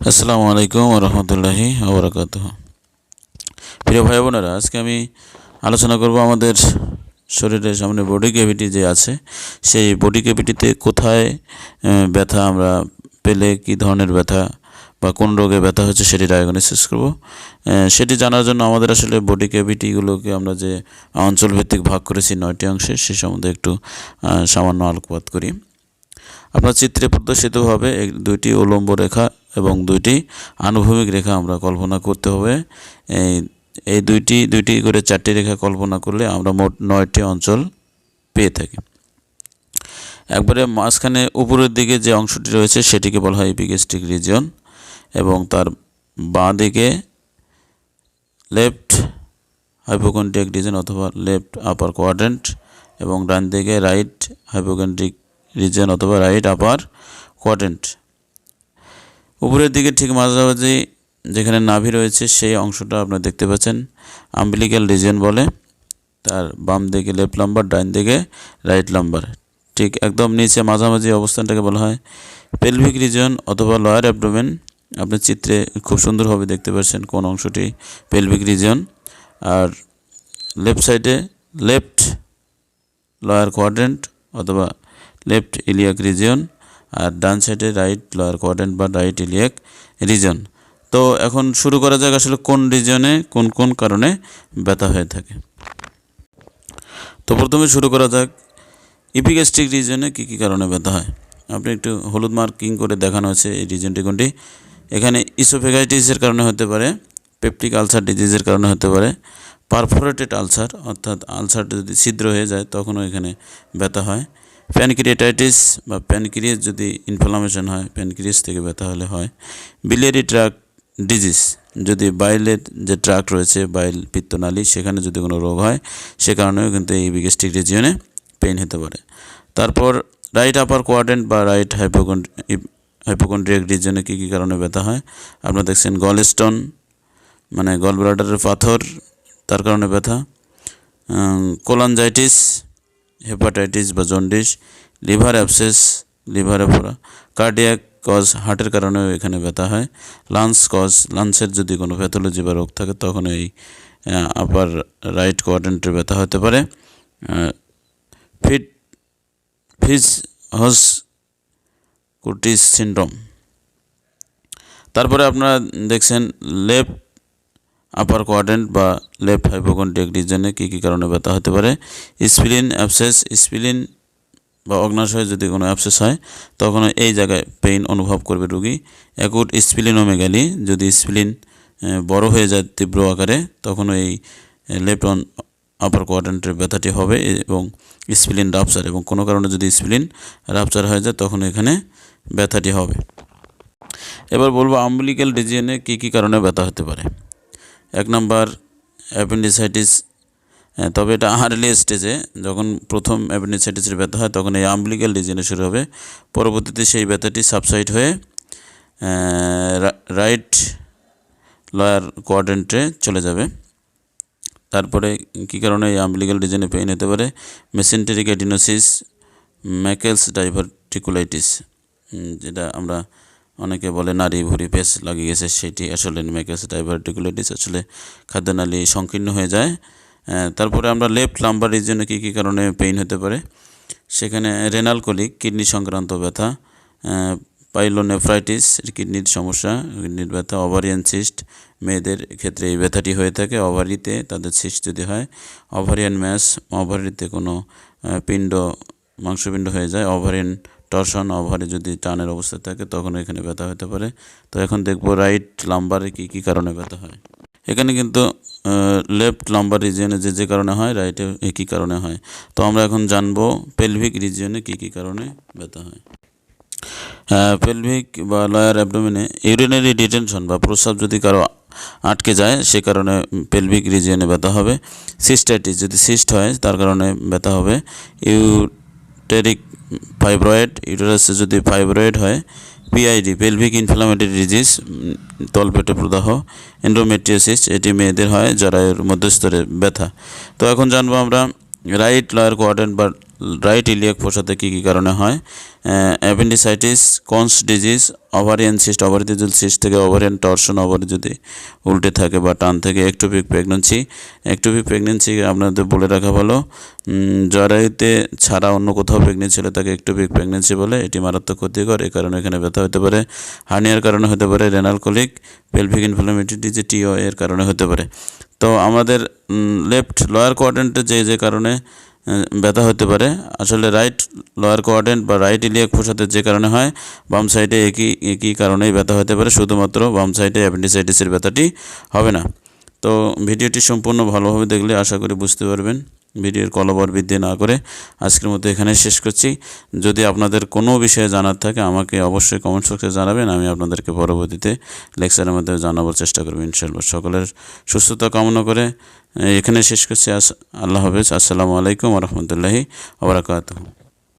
আসসালামু আলাইকুম রহমতুল্লাহি আবরাকাত প্রিয় ভাই বোনেরা, আজকে আমি আলোচনা করব আমাদের শরীরের সামনে বডি ক্যাভিটি যে আছে, সেই বডি ক্যাভিটিতে কোথায় ব্যথা আমরা পেলে কি ধরনের ব্যথা বা কোন রোগে ব্যথা হচ্ছে সেটি ডায়াগনোসিস করব। সেটি জানার জন্য আমাদের আসলে বডি ক্যাভিটিগুলোকে আমরা যে অঞ্চলভিত্তিক ভাগ করেছি নয়টি অংশে, সে সম্বন্ধে একটু সামান্য আলোকপাত করি। আপনার চিত্রে প্রদর্শিতভাবে দুইটি উলম্ব রেখা এবং দুইটি আনুভূমিক রেখা আমরা কল্পনা করতে হবে। এই এই দুইটি দুইটি করে চারটি রেখা কল্পনা করলে আমরা মোট নয়টি অঞ্চল পেয়ে থাকি। একবারে মাঝখানে উপরের দিকে যে অংশটি রয়েছে সেটিকে বলা হয় এপিগেস্টিক রিজিয়ন এবং তার বাঁ দিকে লেফট হাইপোকন্ট্রিক রিজন অথবা লেফট আপার কোয়াড্রেন্ট এবং ডান দিকে রাইট হাইপোকন্ট্রিক রিজন অথবা রাইট আপার কোয়াড্রেন্ট। উপরের দিকে ঠিক মাঝামাঝি যেখানে নাভি রয়েছে, সেই অংশটা আপনারা দেখতে পাচ্ছেন। আম্বিলিক্যাল রিজন বলে, তার বাম দিকে লেফট লাম্বার ডান দিকে রাইট লাম্বার ঠিক একদম নিচে মাঝামাঝি অবস্থানটাকে বলা হয় পেলভিক রিজন অথবা লয়ার অ্যাবডোমেন আপনি চিত্রে খুব সুন্দরভাবে দেখতে পাচ্ছেন কোন অংশটি পেলভিক রিজন আর লেফট সাইডে লেফট লয়ার কোয়াড্রেন্ট অথবা লেফট ইলিয়াক রিজিয়ন আর ডান সাইডে রাইট লয়ার কোয়াড্রেন্ট বা রাইট ইলিয়াক রিজন তো এখন শুরু করা যাক আসলে কোন রিজনে কোন কোন কারণে ব্যথা হয়ে থাকে। তো প্রথমে শুরু করা যাক ইপিগ্যাস্ট্রিক রিজনে কী কী কারণে ব্যথা হয়? আপনি একটু হলুদ মার্কিং করে দেখানো হয়েছে এই রিজনটি কোনটি? এখানে ইসোফেগাইটিসের কারণে হতে পারে পেপটিক আলসার ডিজিজের কারণে হতে পারে পারফোরেটেড আলসার অর্থাৎ আলসারটা যদি ছিদ্র হয়ে যায় তখনও এখানে ব্যথা হয়। প্যানক্রিয়েটাইটিস বা প্যানক্রিয়াস যদি ইনফ্লামেশন হয়, প্যানক্রিয়াস থেকে ব্যথা হলে হয়। বিলিয়ারি ট্রাক ডিজিজ যদি বাইলের যে ট্রাক রয়েছে বাইল পিত্তনালী, সেখানে যদি কোনো রোগ হয়, সে কারণেও কিন্তু এই বিগেস্টিক রিজিয়নে পেইন হতে পারে। তারপর রাইট আপার কোয়াড্রেন্ট বা রাইট হাইপোকন হাইপোকন্ড্রিয়াক রিজনে কী কী কারণে ব্যথা হয়? আপনারা দেখছেন গল স্টোন মানে গল ব্লাডারের পাথর, তার কারণে ব্যথা। কোলানজাইটিস হেপাটাইটিস বা জন্ডিস লিভার অ্যাবসেস লিভারে পড়া কার্ডিয়াক কজ হার্টের কারণেও এখানে ব্যথা হয় লাঞ্চ কজ লাঞ্চের যদি কোনো প্যাথোলজি বা রোগ থাকে, তখন এই আপার রাইট কোয়াড্রেন্টের ব্যথা হতে পারে। ফিট, ফিজ, হস, কুটিস সিন্ড্রোম তারপরে আপনারা দেখছেন লেফট আপার কোয়াড্রেন্ট বা লেফট হাইপোকন্ট্রিক রিজনে কী কী কারণে ব্যথা হতে পারে? স্পিলিন অ্যাবসেস স্পিলিন বা অগ্নাশয়ে যদি কোনো অ্যাবসেস হয়, তখন এই জায়গায় পেইন অনুভব করবে রুগী। অ্যাকুট স্পিলিনোমেগালি যদি স্পিলিন বড় হয়ে যায় তীব্র আকারে, তখন এই লেফট অন আপার কোয়াড্রেন্টের ব্যথাটি হবে এবং স্পিলিন রাপচার এবং কোনো কারণে যদি স্পিলিন রাপচার হয়ে যায়, তখন এখানে ব্যথাটি হবে। এবার বলব আম্বলিক্যাল রিজিয়নে কী কী কারণে ব্যথা হতে পারে? এক নম্বর অ্যাপেন্ডিসাইটিস তবে এটা আর্লি স্টেজে, যখন প্রথম অ্যাপেন্ডিসাইটিসের ব্যথা হয়, তখন এই আম্বলিক্যাল রিজনে শুরু হবে। পরবর্তীতে সেই ব্যথাটি সাবসাইড হয়ে রাইট লয়ার কোয়াড্রেন্টে চলে যাবে। তারপরে কী কারণে এই আম্বলিক্যাল রিজনে পেইন হতে পারে? মেসেন্টেরিক এডিনোসিস ম্যাকেলস ডাইভার্টিকুলাইটিস যেটা আমরা অনেকে বলে নারী ভুঁড়ি পেস লাগিয়ে গেছে, সেটি আসলে মেকেস ডাইভার্টিকুলাইটিস আসলে খাদ্যনালী সংকীর্ণ হয়ে যায়। তারপরে আমরা লেফট লাম্বার রিজনে কী কী কারণে পেইন হতে পারে? সেখানে রেনাল কলিক, কিডনি সংক্রান্ত ব্যথা পাইলোনেফ্রাইটিস, কিডনির সমস্যা, কিডনির ব্যথা, ওভারিয়ান সিস্ট। মেয়েদের ক্ষেত্রে এই ব্যথাটি হয়ে থাকে, ওভারিতে তাদের সিস্ট যদি হয়, ওভারিয়ান ম্যাস, ওভারিতে কোনো পিণ্ড, মাংসপিণ্ড হয়ে যায়, ওভারিয়ান টর্শন ওভারে যদি টানের অবস্থা থাকে তখন এখানে ব্যথা হতে পারে। তো এখন দেখব রাইট লাম্বারে কী কী কারণে ব্যথা হয়। এখানে কিন্তু লেফট লাম্বার রিজিয়নে যে যে কারণে হয় রাইটে একই কারণে হয়। তো আমরা এখন জানব পেলভিক রিজিয়নে কী কী কারণে ব্যথা হয়। পেলভিক বা লয়ার অ্যাবডোমিনে ইউরিনারি ডিটেনশন বা প্রস্রাব যদি কারও আটকে যায়, সে কারণে পেলভিক রিজিয়নে ব্যথা হবে। সিস্টাইটিস যদি সিস্ট হয়, তার কারণে ব্যথা হবে। ইউটেরিক ফাইব্রয়েড ইউটারাসে যদি ফাইব্রয়েড হয় পিআইডি পেলভিক ইনফ্লামেটরি ডিজিজ তলপেটে প্রদাহ এন্ডোমেট্রিয়াসিস এটি মেয়েদের হয় যারা এর মধ্যস্তরে ব্যথা। তো এখন জানব আমরা রাইট লয়ার কোয়ার্ডেন্ট বা রাইট ইলিয়াক প্রসাদে কী কী কারণে হয়? Appendicitis Crohn's disease ovarian cyst ওভারিজিল cyst থেকে ওভারিয়ান টর্শন ওভারি যদি উল্টে থাকে বা টান থেকে একটোপিক প্রেগনেন্সি একটোপিক প্রেগনেন্সি আপনাদের বলে রাখা ভালো উম, জরায়ুতে ছাড়া অন্য কোথাও প্রেগনেন্সি হলে তাকে একটোপিক প্রেগনেন্সি বলে এটি মারাত্মক ক্ষতিকর এই কারণে এখানে ব্যথা হতে পারে হার্নিয়ার কারণে হতে পারে রেনাল কলিক পেলভিক ইনফ্লামেটরি যে টিও এর কারণে হতে পারে। তো আমাদের লেফট লোয়ার কোয়াড্রেন্টে যে যে কারণে ব্যথা হতে পারে। আসলে রাইট লোয়ার কোয়াড্রেন্ট বা রাইট ইলিয়াক প্রসাদের যে কারণে হয়, বাম সাইডে একই একই কারণেই ব্যথা হতে পারে, শুধুমাত্র বাম সাইডে অ্যাপেন্ডিসাইটিসের ব্যথাটি হবে না। তো ভিডিওটি সম্পূর্ণ ভালোভাবে দেখলে আশা করি বুঝতে পারবেন। ভিডিওর কলবর বৃদ্ধি না করে আজকের মতো এখানে শেষ করছি। যদি আপনাদের কোনো বিষয়ে জানার থাকে, আমাকে অবশ্যই কমেন্ট বক্সে জানাবেন। আমি আপনাদেরকে পরবর্তীতে লেকচারের মধ্যে জানাবার চেষ্টা করব ইনশাআল্লাহ। সকলের সুস্থতা কামনা করে এখানে শেষ করছি। আল্লাহ হাফেজ। আসসালামু আলাইকুম রহমতুল্লাহি আবরাকাতুহ